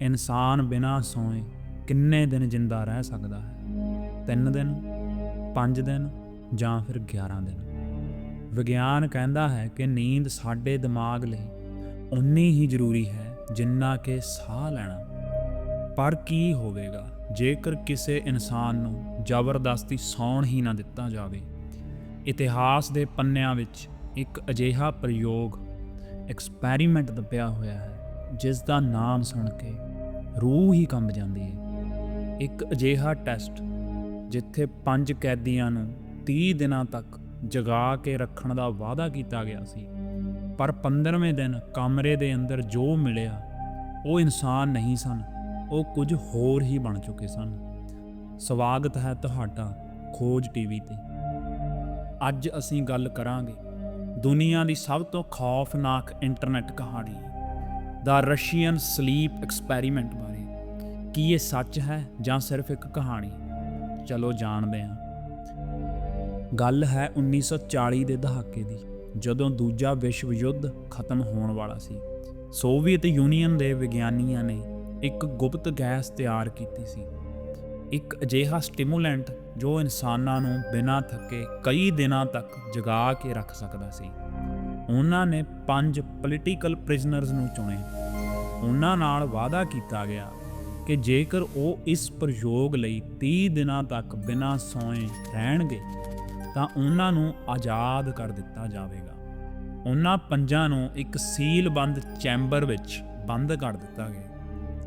ਇਨਸਾਨ ਬਿਨਾਂ ਸੋਏ ਕਿੰਨੇ ਦਿਨ ਜਿੰਦਾ ਰਹਿ ਸਕਦਾ ਹੈ? 3 ਦਿਨ 5 ਦਿਨ ਜਾਂ ਫਿਰ 11 ਦਿਨ? ਵਿਗਿਆਨ ਕਹਿੰਦਾ ਹੈ ਕਿ ਨੀਂਦ ਸਾਡੇ ਦਿਮਾਗ ਲਈ ਉਨੀ ਹੀ ਜ਼ਰੂਰੀ ਹੈ ਜਿੰਨਾ ਕਿ ਸਾਹ ਲੈਣਾ। ਪਰ ਕੀ ਹੋਵੇਗਾ ਜੇਕਰ ਕਿਸੇ ਇਨਸਾਨ ਨੂੰ ਜ਼ਬਰਦਸਤੀ ਸੌਣ ਹੀ ਨਾ ਦਿੱਤਾ ਜਾਵੇ? ਇਤਿਹਾਸ ਦੇ ਪੰਨਿਆਂ ਵਿੱਚ ਇੱਕ ਅਜਿਹਾ ਪ੍ਰਯੋਗ ਐਕਸਪੈਰੀਮੈਂਟ ਦੱਬਿਆ ਹੋਇਆ ਹੈ ਜਿਸ ਦਾ ਨਾਮ ਸੁਣ ਕੇ ਰੂਹ ਹੀ ਕੰਬ ਜਾਂਦੀ ਹੈ ਇੱਕ ਅਜਿਹਾ ਟੈਸਟ ਜਿੱਥੇ ਪੰਜ ਕੈਦੀਆਂ ਨੂੰ 30 ਦਿਨਾਂ ਤੱਕ ਜਗਾ ਕੇ ਰੱਖਣ ਦਾ ਵਾਅਦਾ ਕੀਤਾ ਗਿਆ ਸੀ, ਪਰ 15ਵੇਂ ਦਿਨ ਕਮਰੇ ਦੇ ਅੰਦਰ ਜੋ ਮਿਲਿਆ, ਉਹ ਇਨਸਾਨ ਨਹੀਂ ਸਨ, ਉਹ ਕੁਝ ਹੋਰ ਹੀ ਬਣ ਚੁੱਕੇ ਸਨ। ਸਵਾਗਤ ਹੈ ਤੁਹਾਡਾ ਖੋਜ ਟੀਵੀ ਤੇ। ਅੱਜ ਅਸੀਂ ਗੱਲ ਕਰਾਂਗੇ ਦੁਨੀਆ ਦੀ ਸਭ ਤੋਂ ਖੌਫਨਾਕ ਇੰਟਰਨੈਟ ਕਹਾਣੀ, ਦਾ ਰਸ਼ੀਅਨ ਸਲੀਪ ਐਕਸਪੈਰੀਮੈਂਟ ਬਾਰੇ। ਕੀ ਇਹ ਸੱਚ ਹੈ ਜਾਂ ਸਿਰਫ ਇੱਕ ਕਹਾਣੀ? ਚਲੋ ਜਾਣਦੇ ਹਾਂ। ਗੱਲ ਹੈ 1940 ਦੇ ਦਹਾਕੇ ਦੀ, ਜਦੋਂ ਦੂਜਾ ਵਿਸ਼ਵ ਯੁੱਧ ਖਤਮ ਹੋਣ ਵਾਲਾ ਸੀ। ਸੋਵੀਅਤ ਯੂਨੀਅਨ ਦੇ ਵਿਗਿਆਨੀਆਂ ਨੇ ਇੱਕ ਗੁਪਤ ਗੈਸ ਤਿਆਰ ਕੀਤੀ ਸੀ। ਇੱਕ ਅਜਿਹਾ ਸਟਿਮੂਲੈਂਟ ਜੋ ਇਨਸਾਨਾਂ ਨੂੰ ਬਿਨਾਂ ਥੱਕੇ ਕਈ ਦਿਨਾਂ ਤੱਕ ਜਗਾ ਕੇ ਰੱਖ ਸਕਦਾ ਸੀ। ਉਹਨਾਂ ਨੇ ਪੰਜ ਪੋਲੀਟੀਕਲ ਪ੍ਰਿਜ਼ਨਰਸ ਨੂੰ ਚੁਣੇ। ਉਹਨਾਂ ਨਾਲ ਵਾਅਦਾ ਕੀਤਾ ਗਿਆ ਕਿ ਜੇਕਰ ਉਹ ਇਸ ਪ੍ਰਯੋਗ ਲਈ 30 ਦਿਨਾਂ ਤੱਕ ਬਿਨਾਂ ਸੌਏ ਰਹਿਣਗੇ, ਤਾਂ ਉਹਨਾਂ ਨੂੰ ਆਜ਼ਾਦ ਕਰ ਦਿੱਤਾ ਜਾਵੇਗਾ। ਉਹਨਾਂ ਪੰਜਾਂ ਨੂੰ ਇੱਕ ਸੀਲਬੰਦ ਚੈਂਬਰ ਵਿੱਚ ਬੰਦ ਕਰ ਦਿੱਤਾ ਗਿਆ।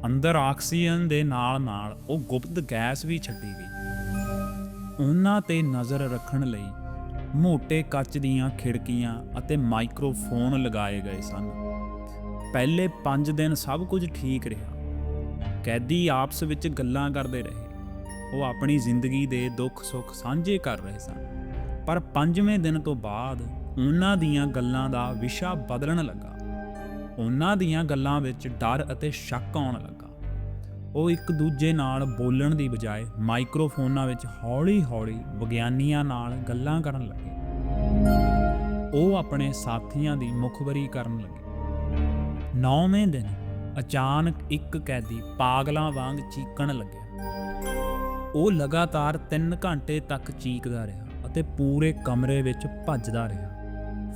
ਅੰਦਰ ਆਕਸੀਜਨ ਦੇ ਨਾਲ-ਨਾਲ ਉਹ ਗੁਪਤ ਗੈਸ ਵੀ ਛੱਡੀ ਗਈ। ਉਹਨਾਂ ਤੇ ਨਜ਼ਰ ਰੱਖਣ ਲਈ ਮੋٹے ਕੱਚ ਦੀਆਂ ਖਿੜਕੀਆਂ ਅਤੇ ਮਾਈਕਰੋਫੋਨ ਲਗਾਏ ਗਏ ਸਨ। ਪਹਿਲੇ 5 ਦਿਨ ਸਭ ਕੁਝ ਠੀਕ ਰਿਹਾ। ਕੈਦੀ ਆਪਸ ਵਿੱਚ ਗੱਲਾਂ ਕਰਦੇ ਰਹੇ। ਉਹ ਆਪਣੀ ਜ਼ਿੰਦਗੀ ਦੇ ਦੁੱਖ ਸੁੱਖ ਸਾਂਝੇ ਕਰ ਰਹੇ ਸਨ। ਪਰ ਪੰਜਵੇਂ ਦਿਨ ਤੋਂ ਬਾਅਦ ਉਹਨਾਂ ਦੀਆਂ ਗੱਲਾਂ ਦਾ ਵਿਸ਼ਾ ਬਦਲਣ ਲੱਗਾ। ਉਹਨਾਂ ਦੀਆਂ ਗੱਲਾਂ ਵਿੱਚ ਡਰ ਅਤੇ ਸ਼ੱਕ ਆਉਣ ਲੱਗਾ। ਉਹ ਇੱਕ ਦੂਜੇ ਨਾਲ ਬੋਲਣ ਦੀ ਬਜਾਏ ਮਾਈਕਰੋਫੋਨਾਂ ਵਿੱਚ ਹੌਲੀ-ਹੌਲੀ ਵਿਗਿਆਨੀਆਂ ਨਾਲ ਗੱਲਾਂ ਕਰਨ ਲੱਗੇ। ਉਹ ਆਪਣੇ ਸਾਥੀਆਂ ਦੀ ਮੁਖਬਰੀ ਕਰਨ ਲੱਗੇ। ਨੌਵੇਂ ਦਿਨ ਅਚਾਨਕ ਇੱਕ ਕੈਦੀ ਪਾਗਲਾਂ ਵਾਂਗ ਚੀਕਣ ਲੱਗਿਆ। ਉਹ ਲਗਾਤਾਰ 3 ਘੰਟੇ ਤੱਕ ਚੀਕਦਾ ਰਿਹਾ ਅਤੇ ਪੂਰੇ ਕਮਰੇ ਵਿੱਚ ਭੱਜਦਾ ਰਿਹਾ।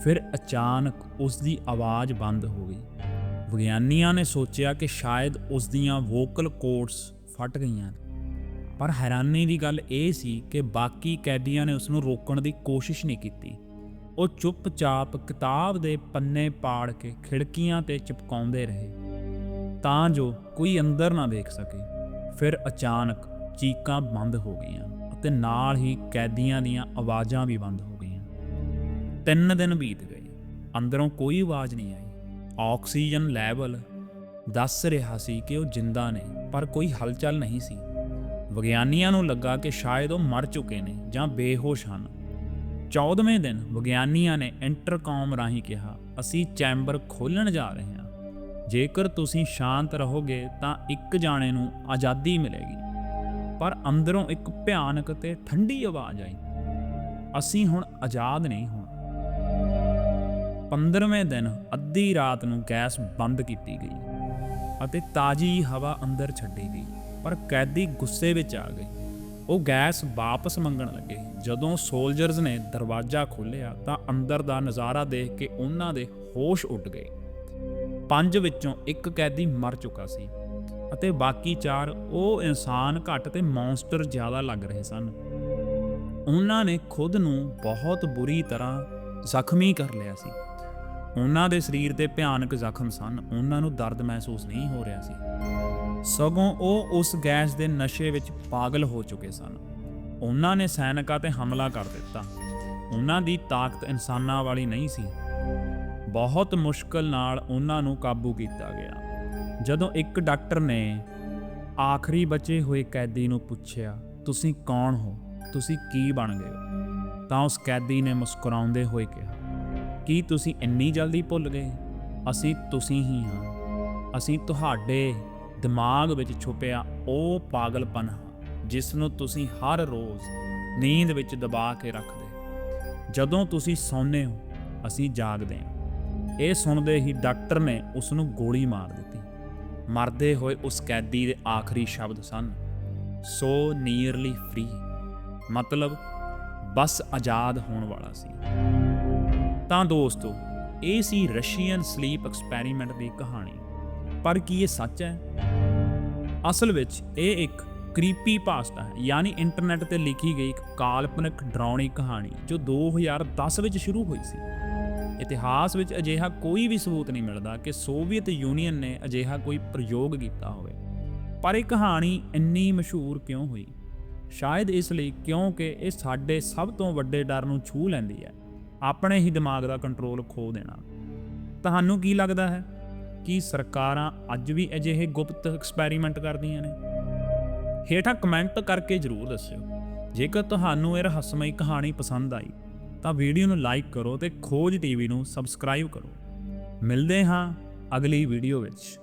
ਫਿਰ ਅਚਾਨਕ ਉਸ ਦੀ ਆਵਾਜ਼ ਬੰਦ ਹੋ ਗਈ। ਵਿਗਿਆਨੀਆਂ ਨੇ ਸੋਚਿਆ ਕਿ ਸ਼ਾਇਦ ਉਸ ਦੀਆਂ ਵੋਕਲ ਕੋਰਡਸ ਫਟ ਗਈਆਂ ਪਰ ਹੈਰਾਨੀ ਦੀ ਗੱਲ ਇਹ ਸੀ ਕਿ ਬਾਕੀ ਕੈਦੀਆਂ ਨੇ ਉਸ ਨੂੰ ਰੋਕਣ ਦੀ ਕੋਸ਼ਿਸ਼ ਨਹੀਂ ਕੀਤੀ। ਉਹ ਚੁੱਪਚਾਪ ਕਿਤਾਬ ਦੇ ਪੰਨੇ ਪਾੜ ਕੇ ਖਿੜਕੀਆਂ ਤੇ ਚਿਪਕਾਉਂਦੇ ਰਹੇ। ਤਾਂ ਜੋ ਕੋਈ ਅੰਦਰ ਨਾ ਦੇਖ ਸਕੇ। ਫਿਰ ਅਚਾਨਕ ਚੀਕਾਂ ਬੰਦ ਹੋ ਗਈਆਂ ਅਤੇ ਨਾਲ ਹੀ ਕੈਦੀਆਂ ਦੀਆਂ ਆਵਾਜ਼ਾਂ ਵੀ ਬੰਦ ਹੋ ਗਈਆਂ। ਤਿੰਨ ਦਿਨ ਬੀਤ ਗਏ, ਅੰਦਰੋਂ ਕੋਈ ਆਵਾਜ਼ ਨਹੀਂ ਆਈ। ਆਕਸੀਜਨ ਲੈਵਲ ਦੱਸ ਰਿਹਾ ਸੀ ਕਿ ਉਹ ਜਿੰਦਾ ਨੇ, ਪਰ ਕੋਈ ਹਲਚਲ ਨਹੀਂ ਸੀ। ਵਿਗਿਆਨੀਆਂ ਨੂੰ ਲੱਗਾ ਕਿ ਸ਼ਾਇਦ ਉਹ ਮਰ ਚੁੱਕੇ ਨੇ ਜਾਂ ਬੇਹੋਸ਼ ਹਨ। 14ਵੇਂ ਦਿਨ ਵਿਗਿਆਨੀਆਂ ਨੇ ਇੰਟਰਕਾਮ ਰਾਹੀਂ ਕਿਹਾ, ਅਸੀਂ ਚੈਂਬਰ ਖੋਲਣ ਜਾ ਰਹੇ ਹਾਂ। ਜੇਕਰ ਤੁਸੀਂ ਸ਼ਾਂਤ ਰਹੋਗੇ, ਤਾਂ ਇੱਕ ਜਾਣੇ ਨੂੰ ਆਜ਼ਾਦੀ ਮਿਲੇਗੀ। ਪਰ ਅੰਦਰੋਂ ਇੱਕ ਭਿਆਨਕ ਤੇ ਠੰਡੀ ਆਵਾਜ਼ ਆਈ। ਅਸੀਂ ਹੁਣ ਆਜ਼ਾਦ ਨਹੀਂ ਹੋਣਾ। 15ਵੇਂ ਦਿਨ ਅੱਧੀ ਰਾਤ ਨੂੰ ਗੈਸ ਬੰਦ ਕੀਤੀ ਗਈ ਅਤੇ ਤਾਜ਼ੀ ਹਵਾ ਅੰਦਰ ਛੱਡੀ ਗਈ, ਪਰ ਕੈਦੀ ਗੁੱਸੇ ਵਿੱਚ ਆ ਗਏ। ਉਹ ਗੈਸ ਵਾਪਸ ਮੰਗਣ ਲੱਗੇ। ਜਦੋਂ ਸੋਲਜਰਸ ਨੇ ਦਰਵਾਜ਼ਾ ਖੋਲ੍ਹਿਆ, ਤਾਂ ਅੰਦਰ ਦਾ ਨਜ਼ਾਰਾ ਦੇਖ ਕੇ ਉਹਨਾਂ ਦੇ ਹੋਸ਼ ਉੱਡ ਗਏ। ਪੰਜ ਵਿੱਚੋਂ ਇੱਕ ਕੈਦੀ ਮਰ ਚੁੱਕਾ ਸੀ ਅਤੇ ਬਾਕੀ ਚਾਰ ਉਹ ਇਨਸਾਨ ਘੱਟ ਤੇ ਮੌਨਸਟਰ ਜ਼ਿਆਦਾ ਲੱਗ ਰਹੇ ਸਨ। ਉਹਨਾਂ ਨੇ ਖੁਦ ਨੂੰ ਬਹੁਤ ਬੁਰੀ ਤਰ੍ਹਾਂ ਜ਼ਖਮੀ ਕਰ ਲਿਆ ਸੀ। ਉਹਨਾਂ ਦੇ ਸਰੀਰ ਤੇ ਭਿਆਨਕ ਜ਼ਖਮ ਸਨ, ਉਹਨਾਂ ਨੂੰ ਦਰਦ ਮਹਿਸੂਸ ਨਹੀਂ ਹੋ ਰਿਹਾ ਸੀ। ਸਗੋਂ ਉਹ ਉਸ ਗੈਸ ਦੇ ਨਸ਼ੇ ਵਿੱਚ ਪਾਗਲ ਹੋ ਚੁੱਕੇ ਸਨ। ਉਹਨਾਂ ਨੇ ਸੈਨਿਕਾਂ ਤੇ ਹਮਲਾ ਕਰ ਦਿੱਤਾ। ਉਹਨਾਂ ਦੀ ਤਾਕਤ ਇਨਸਾਨਾਂ ਵਾਲੀ ਨਹੀਂ ਸੀ। ਬਹੁਤ ਮੁਸ਼ਕਲ ਨਾਲ ਉਹਨਾਂ ਨੂੰ ਕਾਬੂ ਕੀਤਾ ਗਿਆ। ਜਦੋਂ ਇੱਕ ਡਾਕਟਰ ਨੇ ਆਖਰੀ ਬਚੇ ਹੋਏ ਕੈਦੀ ਨੂੰ ਪੁੱਛਿਆ, ਤੁਸੀਂ ਕੌਣ ਹੋ? ਤੁਸੀਂ ਕੀ ਬਣ ਗਏ ਹੋ? ਤਾਂ ਉਸ ਕੈਦੀ ਨੇ ਮੁਸਕਰਾਉਂਦੇ ਹੋਏ ਕਿਹਾ, ਕੀ ਤੁਸੀਂ ਇੰਨੀ ਜਲਦੀ ਭੁੱਲ ਗਏ? ਅਸੀਂ ਤੁਸੀਂ ਹੀ ਹਾਂ। ਅਸੀਂ ਤੁਹਾਡੇ ਦਿਮਾਗ ਵਿੱਚ ਛੁਪਿਆ ਉਹ ਪਾਗਲਪਨ ਹਾਂ, ਜਿਸ ਨੂੰ ਤੁਸੀਂ ਹਰ ਰੋਜ਼ ਨੀਂਦ ਵਿੱਚ ਦਬਾ ਕੇ ਰੱਖਦੇ ਜਦੋਂ ਤੁਸੀਂ ਸੌਂਦੇ ਹੋ, ਅਸੀਂ ਜਾਗਦੇ ਹਾਂ। ਇਹ ਸੁਣਦੇ ਹੀ ਡਾਕਟਰ ਨੇ ਉਸ ਨੂੰ ਗੋਲੀ ਮਾਰ ਦਿੱਤੀ। ਮਰਦੇ ਹੋਏ ਉਸ ਕੈਦੀ ਦੇ ਆਖਰੀ ਸ਼ਬਦ ਸਨ, ਸੋ ਨੀਅਰਲੀ ਫ੍ਰੀ। ਮਤਲਬ, ਬਸ ਆਜ਼ਾਦ ਹੋਣ ਵਾਲਾ ਸੀ। ਤਾਂ ਦੋਸਤੋ, ਇਹ ਸੀ ਰਸ਼ੀਅਨ ਸਲੀਪ ਐਕਸਪੈਰੀਮੈਂਟ ਦੀ ਕਹਾਣੀ। ਪਰ ਕੀ ਇਹ ਸੱਚ ਹੈ? ਅਸਲ ਵਿੱਚ ਇਹ ਇੱਕ ਕ੍ਰੀਪੀ ਪਾਸਟਾ ਹੈ, ਯਾਨੀ ਇੰਟਰਨੈਟ ਤੇ ਲਿਖੀ ਗਈ ਇੱਕ ਕਾਲਪਨਿਕ ਡਰਾਉਣੀ ਕਹਾਣੀ, ਜੋ 2010 ਵਿੱਚ ਸ਼ੁਰੂ ਹੋਈ ਸੀ। ਇਤਿਹਾਸ ਵਿੱਚ ਅਜਿਹਾ ਕੋਈ ਵੀ ਸਬੂਤ ਨਹੀਂ ਮਿਲਦਾ ਕਿ ਸੋਵੀਅਤ ਯੂਨੀਅਨ ਨੇ ਅਜਿਹਾ ਕੋਈ ਪ੍ਰਯੋਗ ਕੀਤਾ ਹੋਵੇ। ਪਰ ਇਹ ਕਹਾਣੀ ਇੰਨੀ ਮਸ਼ਹੂਰ ਕਿਉਂ ਹੋਈ? ਸ਼ਾਇਦ ਇਸ ਲਈ ਕਿਉਂਕਿ ਇਹ ਸਾਡੇ ਸਭ ਤੋਂ ਵੱਡੇ ਡਰ ਨੂੰ ਛੂ ਲੈਂਦੀ ਹੈ। ਆਪਣੇ ਹੀ ਦਿਮਾਗ ਦਾ ਕੰਟਰੋਲ ਖੋ ਦੇਣਾ। ਤੁਹਾਨੂੰ ਕੀ ਲੱਗਦਾ ਹੈ ਕਿ ਸਰਕਾਰਾਂ ਅੱਜ ਵੀ ਅਜਿਹੇ ਗੁਪਤ ਐਕਸਪੈਰੀਮੈਂਟ ਕਰਦੀਆਂ ਨੇ? ਹੇਠਾਂ ਕਮੈਂਟ ਕਰਕੇ ਜਰੂਰ ਦੱਸਿਓ। ਜੇਕਰ ਤੁਹਾਨੂੰ ਇਹ ਰਹੱਸਮਈ ਕਹਾਣੀ ਪਸੰਦ ਆਈ ਤਾਂ ਵੀਡੀਓ ਨੂੰ ਲਾਈਕ ਕਰੋ ਤੇ ਖੋਜ ਟੀਵੀ ਨੂੰ ਸਬਸਕ੍ਰਾਈਬ ਕਰੋ। ਮਿਲਦੇ ਹਾਂ ਅਗਲੀ ਵੀਡੀਓ ਵਿੱਚ।